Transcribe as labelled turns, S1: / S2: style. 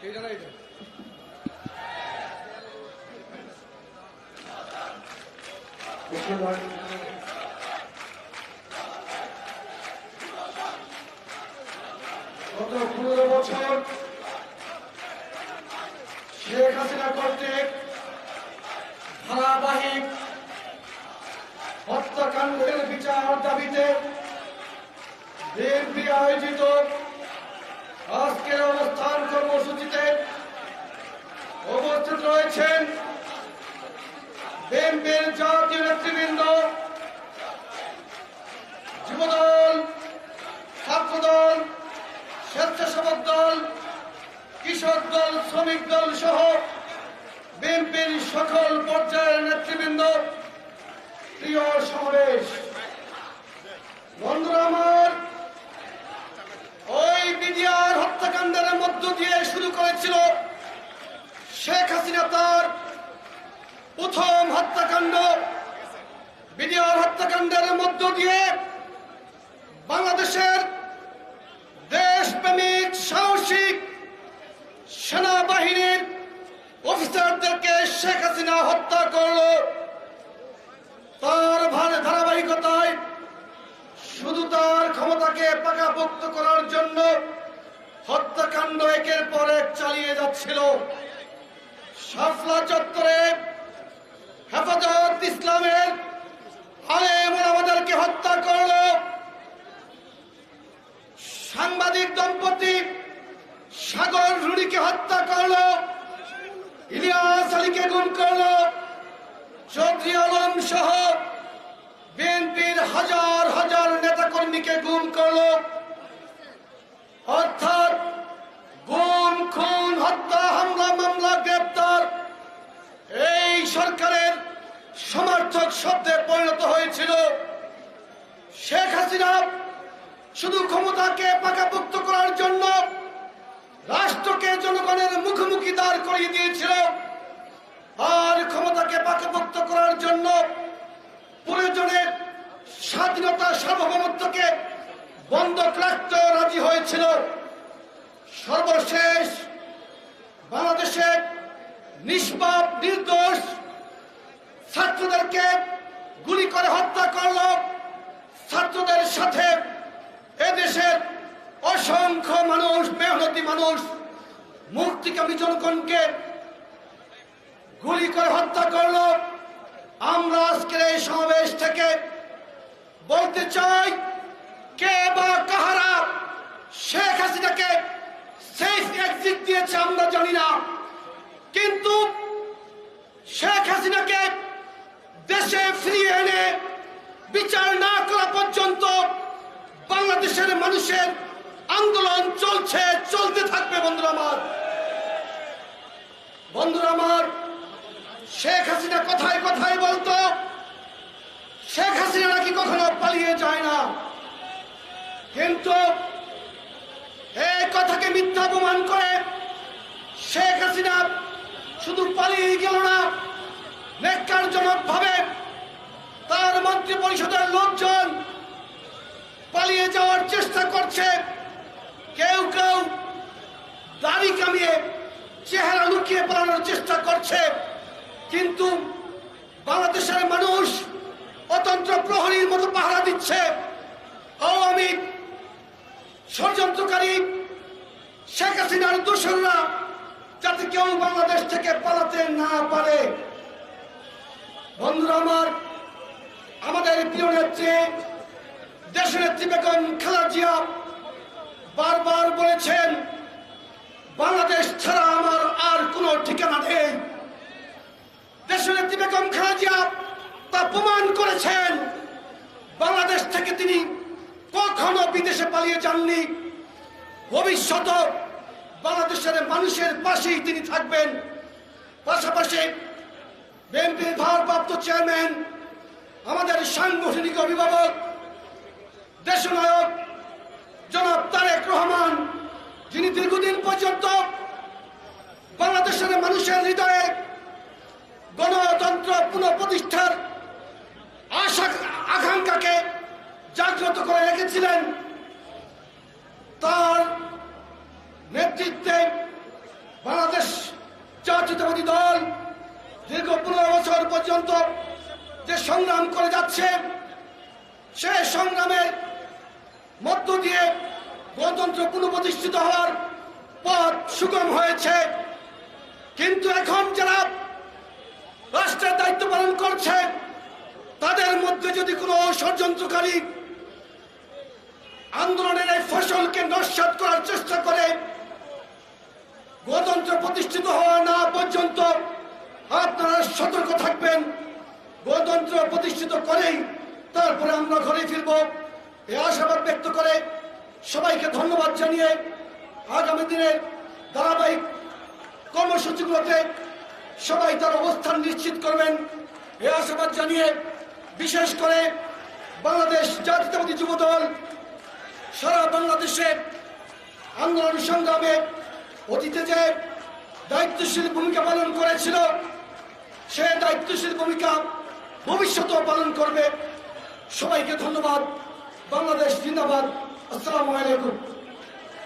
S1: এইটা
S2: পনেরো বছর শেখ হাসিনা কর্তৃক ধারাবাহিক হত্যাকাণ্ডের বিচার দাবিতে বিএনপি আয়োজিত আজকের অবস্থান কর্মসূচিতে উপস্থিত রয়েছেন বিএনপির জাতীয় নেতৃবৃন্দ, যুবদল, ছাত্রদল, স্বেচ্ছাসেবক দল, কৃষক দল, শ্রমিক দল সহ বিএনপির সকল পর্যায়ের নেতৃবৃন্দ, প্রিয় সমাবেশ। বন্ধুরা আমার, ওই বিডিআর হত্যাকাণ্ডের মধ্য দিয়ে শুরু করেছিল শেখ হাসিনা তার প্রথম হত্যাকাণ্ড বিডিআর হত্যাকাণ্ডের মধ্য দিয়ে বাংলাদেশের দেশপ্রেমিক, সাহসিক সেনাবাহিনীর অফিসারদেরকে শেখ হাসিনা হত্যা করল। তার ধারাবাহিকতায় শুধু তার ক্ষমতাকে পাকাপোক্ত করার জন্য হত্যাকাণ্ড একের পর এক চালিয়ে যাচ্ছিল। সাফলা চত্বরে ইসলামের আলেম আমাদেরকে হত্যা করল। সাংবাদিক দম্পতি সাগর রুড়িকে হত্যা করল। ইলিয়াস আলীকে গুম করল। চৌধুরী আলম সহ বিএনপির হাজার হাজার নেতাকর্মীকে গুম করল। শব্দে পরিণত হয়েছিল। শেখ হাসিনা শুধু ক্ষমতাকে পাকাপোক্ত করার জন্য রাষ্ট্রকে জনগণের মুখোমুখি দাঁড় করিয়ে দিয়েছিল। আর ক্ষমতাকে পাকাপোক্ত করার জন্য প্রয়োজনে স্বাধীনতা সার্বভৌমত্বকে বন্ধক রাখতে রাজি হয়েছিল। সর্বশেষ বাংলাদেশে নিষ্পাপ, নির্দোষ ছাত্রদেরকে গুলি করে হত্যা করল। ছাত্রদের সাথে এদেশের অসংখ্য মানুষ, মেহনতি মানুষ, মুক্তিকামী জনগণকে গুলি করে হত্যা করল। আমরা আজকের এই সমাবেশ থেকে বলতে চাই, কে বা কাহারা শেখ হাসিনাকে সেফ এক্সিট দিয়েছে আমরা জানি না। কিন্তু শেখ হাসিনাকে দেশে এনে বিচার না করা পর্যন্ত বাংলাদেশের মানুষের আন্দোলন চলছে, চলতে থাকবে বন্ধুরা আমার। বন্ধুরা আমার, শেখ হাসিনা কথায় কথায় বলতো, শেখ হাসিনা নাকি কখনো পালিয়ে যায় না। কিন্তু এই কথাকে মিথ্যা প্রমাণ করে শেখ হাসিনা শুধু পালিয়ে গেল না নেককারজনক ভাবে তার মন্ত্রী পরিষদের লোকজন পালিয়ে যাওয়ার চেষ্টা করছে। কেউ কেউ দাড়ি কামিয়ে চেহারা লুকিয়ে পালানোর চেষ্টা করছে। কিন্তু বাংলাদেশের মানুষ অতন্ত্র প্রহরীর মতো পাহারা দিচ্ছে। আওয়ামী ষড়যন্ত্রকারী শেখ হাসিনার দোসররা যাতে কেউ বাংলাদেশ থেকে পালাতে না পারে। বন্ধুরা আমার আমাদের প্রিয় নেত্রী, দেশের নেত্রী বেগম খালেদা জিয়া বারবার বলেছেন, বাংলাদেশ ছাড়া আমার আর কোনো ঠিকানা নেই। দেশের নেত্রী বেগম খালেদা জিয়া তা প্রমাণ করেছেন, বাংলাদেশ থেকে তিনি কখনো বিদেশে পালিয়ে যাননি। ভবিষ্যৎ বাংলাদেশের মানুষের পাশেই তিনি থাকবেন। পাশাপাশি বিএনপির ভারপ্রাপ্ত চেয়ারম্যান আমাদের সাংগঠনিক অভিভাবক, দেশনায়ক জনাব তারেক রহমান, যিনি দীর্ঘদিন পর্যন্ত বাংলাদেশের মানুষের হৃদয়ে গণতন্ত্র পুনঃপ্রতিষ্ঠার আশা, আকাঙ্ক্ষাকে জাগ্রত করে রেখেছিলেন। তার নেতৃত্বে বাংলাদেশ জাতীয়তাবাদী দল দীর্ঘ পনেরো বছর পর্যন্ত যে সংগ্রাম করে যাচ্ছে, সে সংগ্রামের মধ্য দিয়ে গণতন্ত্র পুনঃপ্রতিষ্ঠিত হওয়ার পথ সুগম হয়েছে। কিন্তু এখন যারা রাষ্ট্রের দায়িত্ব পালন করছে, তাদের মধ্যে যদি কোনো ষড়যন্ত্রকারী আন্দোলনের এই ফসলকে নস্বাত করার চেষ্টা করে, গণতন্ত্র প্রতিষ্ঠিত হওয়া না পর্যন্ত আপনারা সতর্ক থাকবেন। গণতন্ত্র প্রতিষ্ঠিত করেই তারপরে আমরা ঘরে ফিরব। এই আশাবাদ ব্যক্ত করে সবাইকে ধন্যবাদ জানিয়ে আগামী দিনের ধারাবাহিক কর্মসূচিগুলোতে সবাই তার অবস্থান নিশ্চিত করবেন। এই আশাবাদ জানিয়ে বিশেষ করে বাংলাদেশ জাতীয়তাবাদী যুব দল সারা বাংলাদেশে আন্দোলন সংগ্রামে অতীতে যে দায়িত্বশীল ভূমিকা পালন করেছিল, সে দায়িত্বশীল ভূমিকা ভবিষ্যতেও পালন করবে। সবাইকে ধন্যবাদ। বাংলাদেশ জিন্দাবাদ। আসসালামু আলাইকুম।